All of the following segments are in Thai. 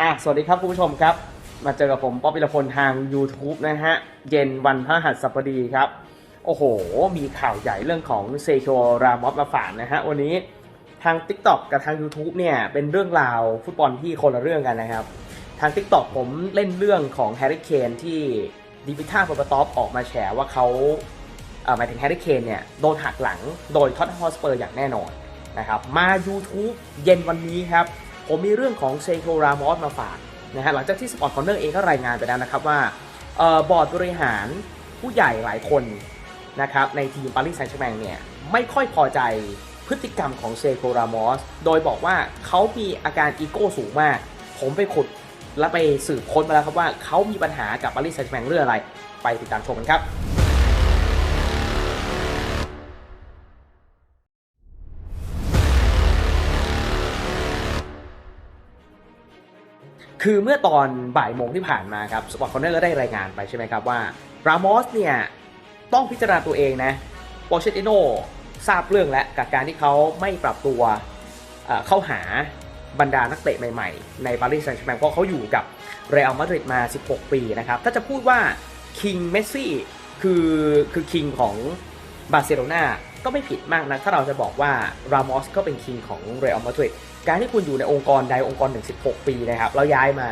อะสวัสดีครับคุณผู้ชมครับ มาเจอกับผมป๊อปปิรพลทาง YouTube นะฮะ เย็นวันพฤหัสบดีครับ โอ้โห มีข่าวใหญ่เรื่องของเซโชรามอสมาฝากนะฮะ วันนี้ทาง TikTok กับทาง YouTube เนี่ย เป็นเรื่องราวฟุตบอลที่คนละเรื่องกันนะครับ ทาง TikTok ผมเล่นเรื่องของแฮร์รี่เคนที่ดิวิท่าโปรตอปออกมาแฉว่าเขาหมายถึงแฮร์รี่เคนเนี่ย โดนหักหลังโดยท็อตฮอสเปอร์อย่างแน่นอนนะครับมา YouTube เย็นวันนี้ครับ ผมมีเรื่องของเซโ o รามอสมาฝากนะฮะหลังจากที่สปอร์ตคอนเนอร์เองก็รายงานไปแล้วนะครับว่าออบอร์ดบริหารผู้ใหญ่หลายคนนะครับในทีมปารีสแซงต์แชร์แมงเนี่ยไม่ค่อยพอใจพฤติกรรมของเซโ o รามอสโดยบอกว่าเขามีอาการอีโก้สูงมาก ผมไปขุดและไปสืบค้นมาแล้วครับว่าเขามีปัญหากับปารีสแซงต์แชร์แมงเรื่องอะไร ไปติดตามชมกันครับ คือเมื่อตอนบ่ายโมงที่ผ่านมาครับสปอร์ตคอนเนอร์ก็ได้รายงานไปใช่ไหมครับว่ารามอสเนี่ยต้องพิจารณาตัวเองนะโปเชติโนทราบเรื่องแล้วกับการที่เขาไม่ปรับตัวเอ่อเข้าหาบรรดานักเตะใหม่ๆ ในปารีสแซงต์แชร์แมงเพราะเขาอยู่กับเรอัลมาดริดมา 16 ปีนะครับ ถ้าจะพูดว่าคิงเมสซี่คือคือคิงของ บาร์เซโลนาก็ไม่ผิดมากนะถ้าเราจะบอกว่ารามอสก็เป็นคิงของเรอัลมาดริดการที่คุณอยู่ในองค์กรใดองค์กรหนึ่ง16ปีนะครับแล้วย้ายมา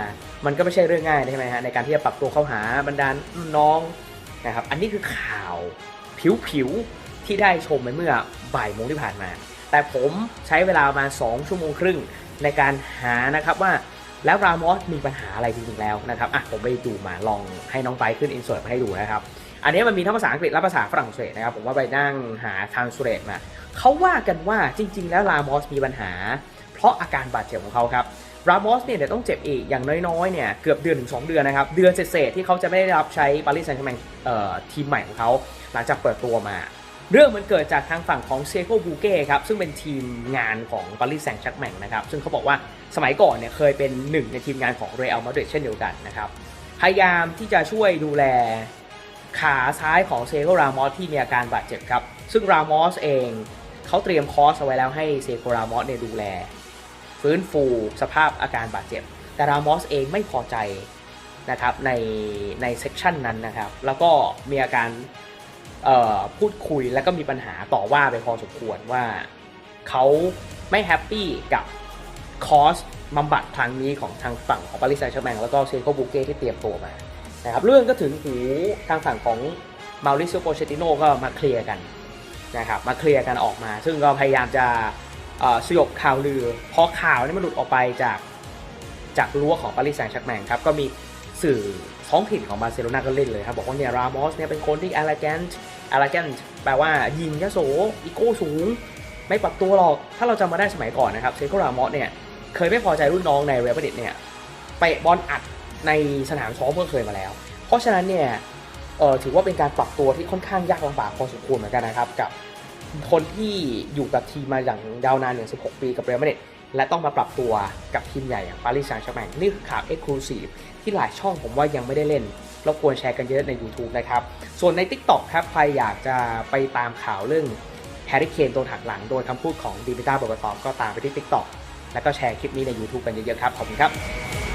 มันก็ไม่ใช่เรื่องง่ายใช่ไหมฮะในการที่จะปรับตัวเข้าหาบรรดานน้องนะครับอันนี้คือข่าวผิวๆที่ได้ชมไปเมื่อบ่ายโมงที่ผ่านมา แต่ผมใช้เวลาประมาณ2ชั่วโมงครึ่งในการหานะครับว่าแล้วรามอสมีปัญหาอะไรจริงๆแล้วนะครับอะผมไปดูมาลองให้น้องไปขึ้นอินเสิร์ตมาให้ดูนะครับ อันนี้มันมีทั้งภาษาอังกฤษและภาษาฝรั่งเศสนะครับผมว่าไปนั่งหาทางสเรตมาเขาว่ากันว่าจริง ๆ แล้วรามอสมีปัญหา เพราะอาการบาดเจ็บของเขาครับรามอสเนี่ยเดี๋ยวต้องเจ็บอีกอย่างน้อยๆเนี่ยเกือบเดือนถึง 2 เดือนนะครับเดือนเศษๆที่เขาจะไม่ได้รับใช้ปารีสแซงต์แชร์แมงทีมใหม่ของเขาหลังจากเปิดตัวมา เรื่องมันเกิดจากทางฝั่งของเซโกบูเก้ครับซึ่งเป็นทีมงานของปารีสแซงต์แชร์แมงนะครับซึ่งเขาบอกว่าสมัยก่อนเนี่ยเคยเป็นหนึ่งในทีมงานของเรอัลมาดริดเช่นเดียวกันนะครับพยายามที่จะช่วยดูแล ขาซ้ายของเซโกรามอสที่มีอาการบาดเจ็บครับ ซึ่งรามอสเองเขาเตรียมคอร์สเอาไว้แล้วให้เซโกรามอสเนี่ยดูแล ฟื้นฟูสภาพอาการบาดเจ็บ แต่รามอสเองไม่พอใจนะครับในในเซกชันนั้นนะครับ แล้วก็มีอาการพูดคุยแล้วก็มีปัญหาต่อว่าไปพอสมควรว่าเขาไม่แฮปปี้กับคอสบำบัดครั้งนี้ของทางฝั่งของปารีสแซงต์แชร์แมงแล้วก็เซโกบูเก้ที่เตรียมตัวมา นะครับเรื่องก็ถึงหูทางฝั่งของมาริ c ิโอโปเชติโนก็มาเคลียร์กันนะครับมาเคลียร์กันออกมา ซึ่งก็พยายามจะสยบข่าวลือพอข่าวนี้มันหลุดออกไปจากจากรั้วของปารีสแซงต์แชร์แมงครับก็มีสื่อท้องถิ่นของบาร์เซโลนาก็เล่นเลยครับ บอกว่าเนี่ยรามอสเนี่ยเป็นคนที่ arrogant arrogant แปลว่ายิงยโสอีโก้สูง ไม่ปรับตัวหรอก ถ้าเราจำมาได้สมัยก่อนนะครับเซโกรามอสเนี่ย เคยไม่พอใจรุ่นน้องในเรอัลมาดริดเนี่ยเตะบอลอัด ในสนามซ้อมก็เคยมาแล้ว เพราะฉะนั้นเนี่ยถือว่าเป็นการปรับตัวที่ค่อนข้างยากลำบากพอสมควรเหมือนกันนะครับกับคนที่อยู่กับทีมมาอย่างยาวนานอย่าง16 ปีกับเรอัลมาดริดและต้องมาปรับตัวกับทีมใหญ่อย่างปารีสแซงต์แชร์แมงนี่คือข่าวเอ็กซ์คลูซีฟที่หลายช่องผมว่ายังไม่ได้เล่นรบกวนแชร์กันเยอะใน YouTube นะครับ ส่วนใน TikTok ครับใครอยากจะไปตามข่าวเรื่องแฮร์รี่เคนโดนหักหลังโดยคำพูดของดีมิต้าเบอร์บาตอมก็ตามไปที่ TikTok แล้วก็แชร์คลิปนี้ใน YouTube กันเยอะๆครับ ขอบคุณครับ